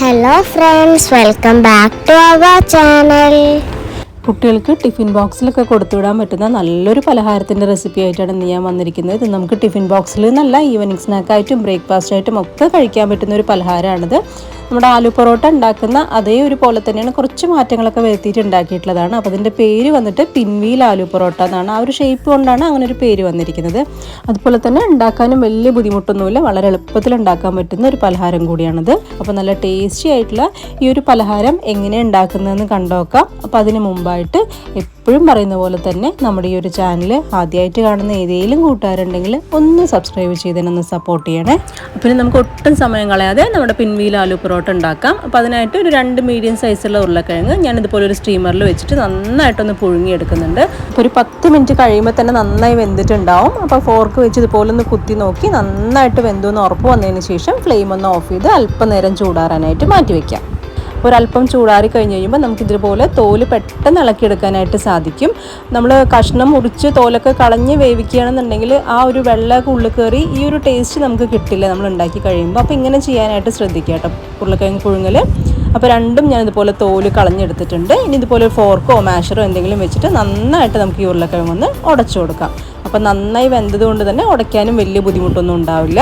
Hello friends welcome back to our channel കുട്ടികൾക്ക് tiffin ബോക്സിലൊക്കെ കൊടുത്തുവിടാൻ പറ്റുന്ന നല്ലൊരു പലഹാരത്തിന്റെ റെസിപ്പി ആയിട്ടാണ് ഇന്ന് ഞാൻ വന്നിരിക്കുന്നത്. ഇത് നമുക്ക് ടിഫിൻ ബോക്സിൽ നല്ല ഈവനിങ് സ്നാക്കായിട്ടും ബ്രേക്ക്ഫാസ്റ്റ് ആയിട്ടും ഒക്കെ കഴിക്കാൻ പറ്റുന്ന ഒരു പലഹാരമാണിത്. നമ്മുടെ ആലു പൊറോട്ട ഉണ്ടാക്കുന്ന അതേ ഒരു പോലെ തന്നെയാണ് കുറച്ച് മാറ്റങ്ങളൊക്കെ വരുത്തിയിട്ട് ഉണ്ടാക്കിയിട്ടുള്ളതാണ്. അപ്പോൾ അതിന്റെ പേര് വന്നിട്ട് പിൻവീൽ ആലു പൊറോട്ട എന്നാണ്. ആ ഒരു ഷേപ്പ് കൊണ്ടാണ് അങ്ങനെ ഒരു പേര് വന്നിരിക്കുന്നത്. അതുപോലെ തന്നെ ഉണ്ടാക്കാനും വലിയ ബുദ്ധിമുട്ടൊന്നുമില്ല. വളരെ എളുപ്പത്തിൽ ഉണ്ടാക്കാൻ പറ്റുന്ന ഒരു പലഹാരം കൂടിയാണിത്. അപ്പോൾ നല്ല ടേസ്റ്റി ആയിട്ടുള്ള ഈ ഒരു പലഹാരം എങ്ങനെ ഉണ്ടാക്കുന്നതെന്ന് കണ്ടോക്കാം അപ്പോൾ അതിന് മുമ്പായിട്ട് എപ്പോഴും പറയുന്ന പോലെ തന്നെ നമ്മുടെ ഈ ഒരു ചാനൽ ആദ്യമായിട്ട് കാണുന്ന ഏതെങ്കിലും കൂട്ടുകാരുണ്ടെങ്കിൽ ഒന്ന് സബ്സ്ക്രൈബ് ചെയ്തതിനൊന്ന് സപ്പോർട്ട് ചെയ്യണേ. അപ്പോൾ നമുക്ക് ഒട്ടും സമയം കളയാതെ നമ്മുടെ പിൻവീൽ ആലു പൊറോട്ട ഉണ്ടാക്കാം. അപ്പോൾ അതിനായിട്ട് ഒരു രണ്ട് മീഡിയം സൈസുള്ള ഉരുളക്കിഴങ്ങ് ഞാനിതുപോലെ ഒരു സ്റ്റീമറിൽ വെച്ചിട്ട് നന്നായിട്ടൊന്ന് പുഴുങ്ങിയെടുക്കുന്നുണ്ട്. അപ്പോൾ ഒരു പത്ത് മിനിറ്റ് കഴിയുമ്പോൾ തന്നെ നന്നായി വെന്തിട്ടുണ്ടാവും. അപ്പോൾ ഫോർക്ക് വെച്ച് ഇതുപോലെ ഒന്ന് കുത്തി നോക്കി നന്നായിട്ട് വെന്തു എന്ന് ഉറപ്പ് വന്നതിന് ശേഷം ഫ്ലെയിം ഒന്ന് ഓഫ് ചെയ്ത് അല്പനേരം ചൂടാറാനായിട്ട് മാറ്റി വയ്ക്കാം ഒരല്പം ചൂടാറി കഴിഞ്ഞ് കഴിയുമ്പോൾ നമുക്ക് ഇതുപോലെ തോൽ പെട്ടെന്ന് ഇളക്കിയെടുക്കാനായിട്ട് സാധിക്കും. നമ്മൾ കഷ്ണം മുറിച്ച് തോലൊക്കെ കളഞ്ഞ് വേവിക്കുകയാണെന്നുണ്ടെങ്കിൽ ആ ഒരു വെള്ളമൊക്കെ ഉള്ളിൽ കയറി ഈ ഒരു ടേസ്റ്റ് നമുക്ക് കിട്ടില്ല നമ്മൾ ഉണ്ടാക്കി കഴിയുമ്പോൾ അപ്പോൾ ഇങ്ങനെ ചെയ്യാനായിട്ട് ശ്രദ്ധിക്കുക കേട്ടോ ഉരുളക്കിഴങ്ങ് പുഴുങ്ങൽ അപ്പോൾ രണ്ടും ഞാൻ ഇതുപോലെ തോൽ കളഞ്ഞെടുത്തിട്ടുണ്ട്. ഇനി ഇതുപോലെ ഫോർക്കോ മാഷറോ എന്തെങ്കിലും വെച്ചിട്ട് നന്നായിട്ട് നമുക്ക് ഈ ഉരുളക്കിഴങ്ങ് ഒന്ന് ഉടച്ചു കൊടുക്കാം. അപ്പോൾ നന്നായി വെന്തത് കൊണ്ട് തന്നെ ഉടയ്ക്കാനും വലിയ ബുദ്ധിമുട്ടൊന്നും ഉണ്ടാവില്ല.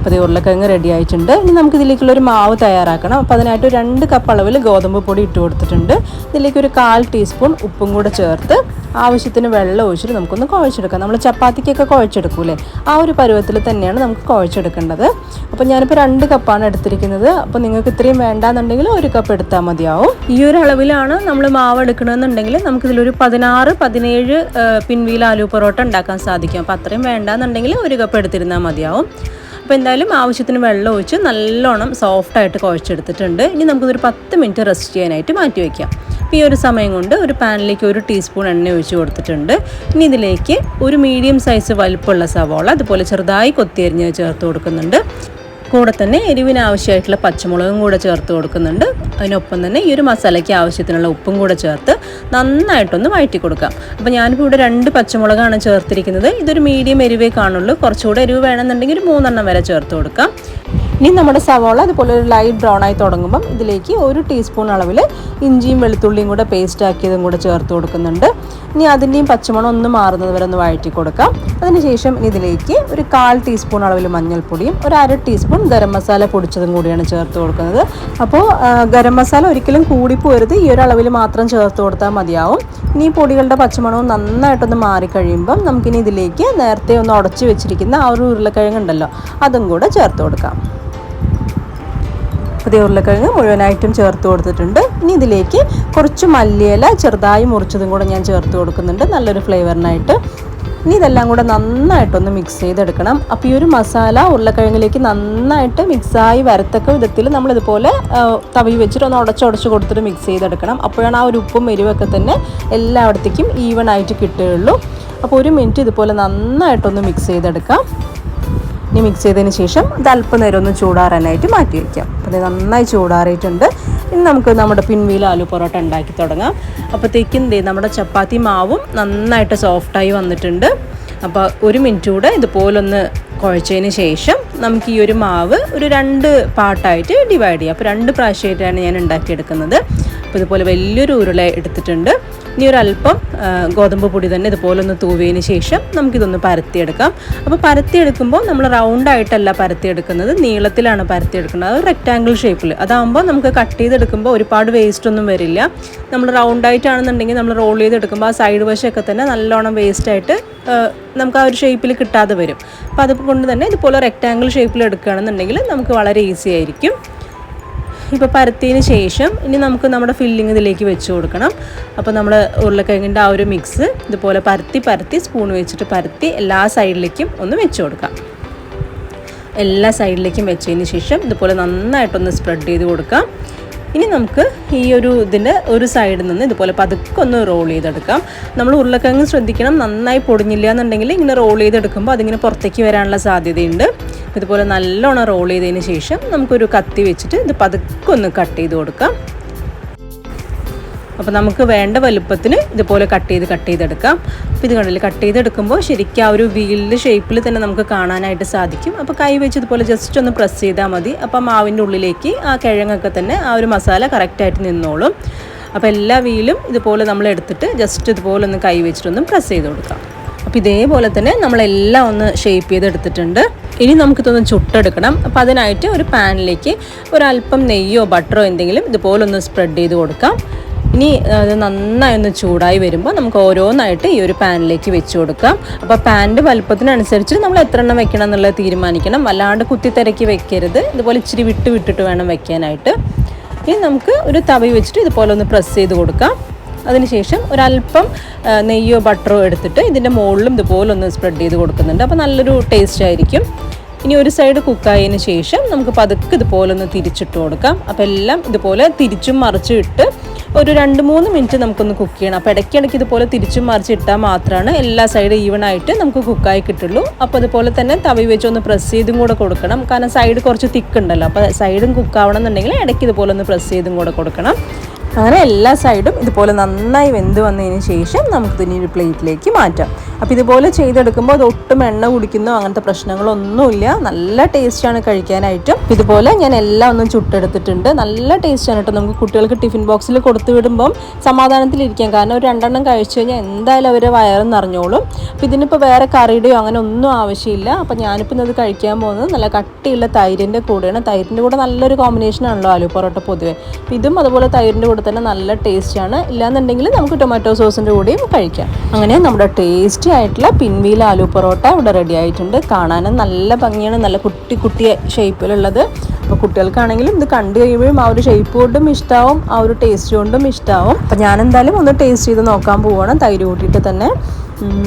അപ്പോൾ ഇത് ഉരുളക്കിഴങ്ങ് റെഡി ആയിട്ടുണ്ട്. ഇനി നമുക്ക് ഇതിലേക്കുള്ള ഒരു മാവ് തയ്യാറാക്കണം. അപ്പോൾ അതിനായിട്ട് രണ്ട് കപ്പ് അളവിൽ ഗോതമ്പ് പൊടി ഇട്ട് കൊടുത്തിട്ടുണ്ട്. ഇതിലേക്ക് ഒരു കാൽ ടീസ്പൂൺ ഉപ്പും കൂടെ ചേർത്ത് ആവശ്യത്തിന് വെള്ളം ഒഴിച്ചിട്ട് നമുക്കൊന്ന് കുഴച്ചെടുക്കാം. നമ്മൾ ചപ്പാത്തിക്കൊക്കെ കുഴച്ചെടുക്കൂലേ ആ ഒരു പരുവത്തിൽ തന്നെയാണ് നമുക്ക് കുഴച്ചെടുക്കേണ്ടത്. അപ്പോൾ ഞാനിപ്പോൾ രണ്ട് കപ്പാണ് എടുത്തിരിക്കുന്നത്. അപ്പോൾ നിങ്ങൾക്ക് ഇത്രയും വേണ്ടാന്നുണ്ടെങ്കിൽ ഒരു കപ്പ് എടുത്താൽ മതിയാവും. ഈ ഒരു അളവിലാണ് നമ്മൾ മാവ് എടുക്കണമെന്നുണ്ടെങ്കിൽ നമുക്കിതിലൊരു പതിനാറ് പതിനേഴ് പിൻവീൽ ആലു പൊറോട്ട ഉണ്ടാക്കാൻ സാധിക്കും. അപ്പോൾ അത്രയും വേണ്ടാന്നുണ്ടെങ്കിൽ ഒരു കപ്പ് എടുത്തിരുന്നാൽ മതിയാവും. അപ്പോൾ എന്തായാലും ആവശ്യത്തിന് വെള്ളം ഒഴിച്ച് നല്ലോണം സോഫ്റ്റായിട്ട് കുഴച്ചെടുത്തിട്ടുണ്ട്. ഇനി നമുക്കിതൊരു പത്ത് മിനിറ്റ് റെസ്റ്റ് ചെയ്യാനായിട്ട് മാറ്റി വയ്ക്കാം ഈ ഒരു സമയം കൊണ്ട് ഒരു പാനിലേക്ക് ഒരു ടീസ്പൂൺ എണ്ണ ഒഴിച്ച് കൊടുത്തിട്ടുണ്ട്. ഇനി ഇതിലേക്ക് ഒരു മീഡിയം സൈസ് വലുപ്പമുള്ള സവോള അതുപോലെ ചെറുതായി കൊത്തിയരിഞ്ഞ് ചേർത്ത് കൊടുക്കുന്നുണ്ട്. കൂടെ തന്നെ എരിവിന് ആവശ്യമായിട്ടുള്ള പച്ചമുളകും കൂടെ ചേർത്ത് കൊടുക്കുന്നുണ്ട്. അതിനൊപ്പം തന്നെ ഈ ഒരു മസാലയ്ക്ക് ആവശ്യത്തിനുള്ള ഉപ്പും കൂടെ ചേർത്ത് നന്നായിട്ടൊന്ന് വഴറ്റി കൊടുക്കാം. അപ്പോൾ ഞാനിപ്പോൾ ഇവിടെ രണ്ട് പച്ചമുളകാണ് ചേർത്തിരിക്കുന്നത്. ഇതൊരു മീഡിയം എരിവേ കാണുള്ളൂ. കുറച്ചുകൂടെ എരിവ് വേണമെന്നുണ്ടെങ്കിൽ ഒരു മൂന്നെണ്ണം വരെ ചേർത്ത് കൊടുക്കാം. ഇനി നമ്മുടെ സവോള അതുപോലെ ഒരു ലൈറ്റ് ബ്രൗൺ ആയി തുടങ്ങുമ്പം ഇതിലേക്ക് ഒരു ടീസ്പൂൺ അളവിൽ ഇഞ്ചിയും വെളുത്തുള്ളിയും കൂടെ പേസ്റ്റ് ആക്കിയതും കൂടെ ചേർത്ത് കൊടുക്കുന്നുണ്ട്. ഇനി അതിന്റെയും പച്ചമണം ഒന്ന് മാറുന്നത് വരെ ഒന്ന് വഴറ്റി കൊടുക്കാം. അതിനുശേഷം ഇതിലേക്ക് ഒരു കാൽ ടീസ്പൂൺ അളവിൽ മഞ്ഞൾപ്പൊടിയും ഒരു അര ടീസ്പൂൺ ഗരം മസാല പൊടിച്ചതും കൂടിയാണ് ചേർത്ത് കൊടുക്കുന്നത്. അപ്പോൾ ഗരം മസാല ഒരിക്കലും കൂടിപ്പോരുത് ഈ ഒരു അളവിൽ മാത്രം ചേർത്ത് കൊടുത്താൽ മതിയാവും. ഇനി പൊടികളുടെ പച്ചമണവും നന്നായിട്ടൊന്ന് മാറിക്കഴിയുമ്പം നമുക്കിനി ഇതിലേക്ക് നേരത്തെ ഒന്ന് ഉടച്ചു വെച്ചിരിക്കുന്ന ആ ഒരു ഉരുളക്കിഴങ്ങുണ്ടല്ലോ അതും കൂടെ ചേർത്ത് കൊടുക്കാം. പുതിയ ഉരുളക്കിഴങ്ങ് മുഴുവനായിട്ടും ചേർത്ത് കൊടുത്തിട്ടുണ്ട്. ഇനി ഇതിലേക്ക് കുറച്ച് മല്ലിയില ചെറുതായി മുറിച്ചതും കൂടെ ഞാൻ ചേർത്ത് കൊടുക്കുന്നുണ്ട്. നല്ലൊരു ഫ്ലേവറിനായിട്ട്. ഇനി ഇതെല്ലാം കൂടെ നന്നായിട്ടൊന്ന് മിക്സ് ചെയ്തെടുക്കണം. അപ്പോൾ ഈ ഒരു മസാല ഉരുളക്കിഴങ്ങിലേക്ക് നന്നായിട്ട് മിക്സായി വരത്തക്ക വിധത്തിൽ നമ്മളിതുപോലെ തവി വെച്ചിട്ട് ഒന്ന് ഉടച്ചുടച്ച് കൊടുത്തിട്ട് മിക്സ് ചെയ്തെടുക്കണം. അപ്പോഴാണ് ആ ഒരു ഉപ്പും എരിവൊക്കെ തന്നെ എല്ലായിടത്തേക്കും ഈവൺ ആയിട്ട് കിട്ടുകയുള്ളൂ. അപ്പോൾ ഒരു മിനിറ്റ് ഇതുപോലെ നന്നായിട്ടൊന്ന് മിക്സ് ചെയ്തെടുക്കാം. ഇനി മിക്സ് ചെയ്തതിന് ശേഷം ഇത് അല്പനേരം ഒന്ന് ചൂടാറാനായിട്ട് മാറ്റി വയ്ക്കാം അപ്പോൾ ഇത് നന്നായി ചൂടാറിയിട്ടുണ്ട്. ഇനി നമുക്ക് നമ്മുടെ പിൻവീൽ ആലു പൊറോട്ട ഉണ്ടാക്കി തുടങ്ങാം. അപ്പോഴത്തേക്കും ദേ നമ്മുടെ ചപ്പാത്തി മാവും നന്നായിട്ട് സോഫ്റ്റായി വന്നിട്ടുണ്ട്. അപ്പോൾ ഒരു മിനിറ്റ് കൂടെ ഇതുപോലൊന്ന് കുഴച്ചതിന് ശേഷം നമുക്ക് ഈ ഒരു മാവ് ഒരു രണ്ട് പാർട്ടായിട്ട് ഡിവൈഡ് ചെയ്യാം. അപ്പോൾ രണ്ട് പ്രാവശ്യമായിട്ടാണ് ഞാൻ ഉണ്ടാക്കിയെടുക്കുന്നത്. അപ്പോൾ ഇതുപോലെ വലിയൊരു ഉരുള എടുത്തിട്ടുണ്ട്. ഇനി ഒരു അല്പം ഗോതമ്പ് പൊടി തന്നെ ഇതുപോലെ ഒന്ന് തൂവിയതിന് ശേഷം നമുക്കിതൊന്ന് പരത്തിയെടുക്കാം. അപ്പോൾ പരത്തിയെടുക്കുമ്പോൾ നമ്മൾ റൗണ്ടായിട്ടല്ല പരത്തിയെടുക്കുന്നത് നീളത്തിലാണ് പരത്തിയെടുക്കുന്നത്. അത് റെക്റ്റാങ്കിൾ ഷേപ്പിൽ അതാകുമ്പോൾ നമുക്ക് കട്ട് ചെയ്തെടുക്കുമ്പോൾ ഒരുപാട് വേസ്റ്റ് ഒന്നും വരില്ല. നമ്മൾ റൗണ്ടായിട്ടാണെന്നുണ്ടെങ്കിൽ നമ്മൾ റോൾ ചെയ്തെടുക്കുമ്പോൾ ആ സൈഡ് വശമൊക്കെ തന്നെ നല്ലോണം വേസ്റ്റായിട്ട് നമുക്ക് ആ ഒരു ഷേപ്പിൽ കിട്ടാതെ വരും. അപ്പോൾ അതുകൊണ്ട് തന്നെ ഇതുപോലെ റെക്റ്റാങ്കിൾ ഷേപ്പിൽ എടുക്കുകയാണെന്നുണ്ടെങ്കിൽ നമുക്ക് വളരെ ഈസി ആയിരിക്കും. ഇപ്പോൾ പരത്തിയതിന് ശേഷം ഇനി നമുക്ക് നമ്മുടെ ഫില്ലിംഗ് ഇതിലേക്ക് വെച്ച് കൊടുക്കണം. അപ്പോൾ നമ്മൾ ഉരുളക്കിഴങ്ങിന്റെ ആ ഒരു മിക്സ് ഇതുപോലെ പരത്തി പരത്തി സ്പൂൺ വെച്ചിട്ട് പരത്തി എല്ലാ സൈഡിലേക്കും ഒന്ന് വെച്ച് കൊടുക്കാം. എല്ലാ സൈഡിലേക്കും വെച്ചതിന് ശേഷം ഇതുപോലെ നന്നായിട്ടൊന്ന് സ്പ്രെഡ് ചെയ്ത് കൊടുക്കാം. ഇനി നമുക്ക് ഈ ഒരു ഇതിന്റെ ഒരു സൈഡിൽ നിന്ന് ഇതുപോലെ പതുക്കെ ഒന്ന് റോൾ ചെയ്തെടുക്കാം. നമ്മൾ ഉരുളക്കിഴങ്ങ് ശ്രദ്ധിക്കണം നന്നായി പൊടിഞ്ഞില്ല എന്നുണ്ടെങ്കിൽ ഇങ്ങനെ റോൾ ചെയ്തെടുക്കുമ്പോൾ അതിങ്ങനെ പുറത്തേക്ക് വരാനുള്ള സാധ്യതയുണ്ട്. ഇതുപോലെ നല്ലോണം റോൾ ചെയ്തതിന് ശേഷം നമുക്കൊരു കത്തി വെച്ചിട്ട് ഇത് പതുക്കെ ഒന്ന് കട്ട് ചെയ്ത് കൊടുക്കാം. അപ്പോൾ നമുക്ക് വേണ്ട വലുപ്പത്തിന് ഇതുപോലെ കട്ട് ചെയ്ത് കട്ട് ചെയ്തെടുക്കാം. അപ്പോൾ ഇത് കണ്ടില്ല കട്ട് ചെയ്തെടുക്കുമ്പോൾ ശരിക്കും ആ ഒരു വീലിന്റെ ഷേപ്പിൽ തന്നെ നമുക്ക് കാണാനായിട്ട് സാധിക്കും. അപ്പോൾ കൈ വെച്ച് ഇതുപോലെ ജസ്റ്റ് ഒന്ന് പ്രസ് ചെയ്താൽ മതി. അപ്പോൾ മാവിന്റെ ഉള്ളിലേക്ക് ആ കിഴങ്ങൊക്കെ തന്നെ ആ ഒരു മസാല കറക്റ്റായിട്ട് നിന്നോളും. അപ്പോൾ എല്ലാ വീലും ഇതുപോലെ നമ്മൾ എടുത്തിട്ട് ജസ്റ്റ് ഇതുപോലെ ഒന്ന് കൈ വെച്ചിട്ടൊന്ന് പ്രസ് ചെയ്ത് കൊടുക്കാം. അപ്പോൾ ഇതേപോലെ തന്നെ നമ്മളെല്ലാം ഒന്ന് ഷേപ്പ് ചെയ്തെടുത്തിട്ടുണ്ട്. ഇനി നമുക്കിതൊന്ന് ചുട്ടെടുക്കണം. അപ്പോൾ അതിനായിട്ട് ഒരു പാനിലേക്ക് ഒരല്പം നെയ്യോ ബട്ടറോ എന്തെങ്കിലും ഇതുപോലെ ഒന്ന് സ്പ്രെഡ് ചെയ്ത് കൊടുക്കാം. ഇനി അത് നന്നായി ഒന്ന് ചൂടായി വരുമ്പോൾ നമുക്ക് ഓരോന്നായിട്ട് ഈ ഒരു പാനിലേക്ക് വെച്ച് കൊടുക്കാം. അപ്പോൾ പാനിന്റെ വലുപ്പത്തിനനുസരിച്ച് നമ്മൾ എത്ര എണ്ണം വെക്കണം എന്നുള്ളത് തീരുമാനിക്കണം. വല്ലാണ്ട് കുത്തിത്തിരക്കി വെക്കരുത്. ഇതുപോലെ ഇച്ചിരി വിട്ട് വിട്ടിട്ട് വേണം വെക്കാനായിട്ട്. ഇനി നമുക്ക് ഒരു തവി വെച്ചിട്ട് ഇതുപോലെ ഒന്ന് പ്രസ് ചെയ്ത് കൊടുക്കാം. അതിനുശേഷം ഒരല്പം നെയ്യോ ബട്ടറോ എടുത്തിട്ട് ഇതിന്റെ മുകളിലും ഇതുപോലെ ഒന്ന് സ്പ്രെഡ് ചെയ്ത് കൊടുക്കുന്നുണ്ട്. അപ്പോൾ നല്ലൊരു ടേസ്റ്റ് ആയിരിക്കും. ഇനി ഒരു സൈഡ് കുക്കായതിന് ശേഷം നമുക്ക് പതുക്കെ ഇതുപോലെ ഒന്ന് തിരിച്ചിട്ട് കൊടുക്കാം. അപ്പോൾ എല്ലാം ഇതുപോലെ തിരിച്ചും മറിച്ചും ഇട്ട് ഒരു രണ്ട് മൂന്ന് മിനിറ്റ് നമുക്കൊന്ന് കുക്ക് ചെയ്യണം. അപ്പോൾ ഇടയ്ക്കിടയ്ക്ക് ഇതുപോലെ തിരിച്ചും മറിച്ച് ഇട്ടാൽ മാത്രമാണ് എല്ലാ സൈഡും ഈവൺ ആയിട്ട് നമുക്ക് കുക്കായി കിട്ടുള്ളൂ. അപ്പോൾ അതുപോലെ തന്നെ തവി വെച്ച് ഒന്ന് പ്രസ് ചെയ്തും കൂടെ കൊടുക്കണം. കാരണം സൈഡ് കുറച്ച് തിക്കുണ്ടല്ലോ അപ്പോൾ സൈഡും കുക്കാവണം എന്നുണ്ടെങ്കിൽ ഇടയ്ക്ക് ഇതുപോലെ ഒന്ന് പ്രസ് ചെയ്തും കൂടെ കൊടുക്കണം. അങ്ങനെ എല്ലാ സൈഡും ഇതുപോലെ നന്നായി വെന്ത് വന്നതിന് ശേഷം നമുക്ക് ഇനി ഒരു പ്ലേറ്റിലേക്ക് മാറ്റാം. അപ്പോൾ ഇതുപോലെ ചെയ്തെടുക്കുമ്പോൾ അത് ഒട്ടും എണ്ണ കുടിക്കുന്നോ അങ്ങനത്തെ പ്രശ്നങ്ങളൊന്നുമില്ല. നല്ല ടേസ്റ്റാണ് കഴിക്കാനായിട്ടും. ഇതുപോലെ ഞാൻ എല്ലാം ഒന്നും ചുട്ടെടുത്തിട്ടുണ്ട്. നല്ല ടേസ്റ്റാണ് കേട്ടോ. നമുക്ക് കുട്ടികൾക്ക് ടിഫിൻ ബോക്സിൽ കൊടുത്തു വിടുമ്പം സമാധാനത്തിലിരിക്കാം. കാരണം ഒരു രണ്ടെണ്ണം കഴിച്ചു കഴിഞ്ഞാൽ എന്തായാലും അവരെ വയറും നിറഞ്ഞോളും അപ്പോൾ ഇതിനിപ്പോൾ വേറെ കറിയുടെയോ അങ്ങനെ ഒന്നും ആവശ്യമില്ല. അപ്പോൾ ഞാനിപ്പോൾ ഇന്നത് കഴിക്കാൻ പോകുന്നത് നല്ല കട്ടിയുള്ള തൈരിന്റെ കൂടെയാണ്. തൈരിന്റെ കൂടെ നല്ലൊരു കോമ്പിനേഷൻ ആണല്ലോ ആലു പൊറോട്ട പൊതുവേ. ഇതും അതുപോലെ തൈരിന്റെ കൂടെ തന്നെ നല്ല ടേസ്റ്റാണ് ഇല്ലാന്നുണ്ടെങ്കിൽ നമുക്ക് ടൊമാറ്റോ സോസിന്റെ കൂടെയും കഴിക്കാം. അങ്ങനെ നമ്മുടെ ടേസ്റ്റി ആയിട്ടുള്ള പിൻവീൽ ആലു പൊറോട്ട ഇവിടെ റെഡി ആയിട്ടുണ്ട്. കാണാനും നല്ല ഭംഗിയാണ്. നല്ല കുട്ടി കുട്ടി ഷേപ്പിലുള്ളത് അപ്പോൾ കുട്ടികൾക്കാണെങ്കിലും ഇത് കണ്ടു കഴിയുമ്പോഴും ആ ഒരു ഷേപ്പ് കൊണ്ടും ഇഷ്ടമാവും ആ ഒരു ടേസ്റ്റ് കൊണ്ടും ഇഷ്ടമാവും അപ്പോൾ ഞാൻ എന്തായാലും ഒന്ന് ടേസ്റ്റ് ചെയ്ത് നോക്കാൻ പോവുകയാണ് തൈര് കൂട്ടിയിട്ട് തന്നെ.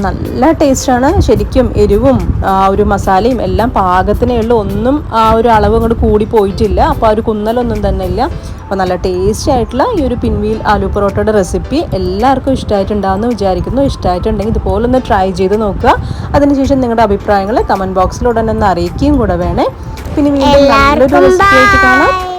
നല്ല ടേസ്റ്റാണ് ശരിക്കും എരിവും ആ ഒരു മസാലയും എല്ലാം പാകത്തിനേ ഉള്ളൂ. ഒന്നും ആ ഒരു അളവ് അങ്ങോട്ട് കൂടി പോയിട്ടില്ല. അപ്പോൾ ആ ഒരു കുന്നലൊന്നും തന്നെ ഇല്ല. അപ്പോൾ നല്ല ടേസ്റ്റി ആയിട്ടുള്ള ഈ ഒരു പിൻവീൽ ആലു പൊറോട്ടയുടെ റെസിപ്പി എല്ലാവർക്കും ഇഷ്ടമായിട്ടുണ്ടാകുമെന്ന് വിചാരിക്കുന്നു. ഇഷ്ടമായിട്ടുണ്ടെങ്കിൽ ഇതുപോലെ ഒന്ന് ട്രൈ ചെയ്ത് നോക്കുക. അതിനുശേഷം നിങ്ങളുടെ അഭിപ്രായങ്ങൾ കമന്റ് ബോക്സിലൂടെ തന്നെ ഒന്ന് അറിയിക്കുകയും കൂടെ വേണേ. പിന്നെ വീണ്ടും നല്ലൊരു റെസിപ്പി ആയിട്ട് കാണാം.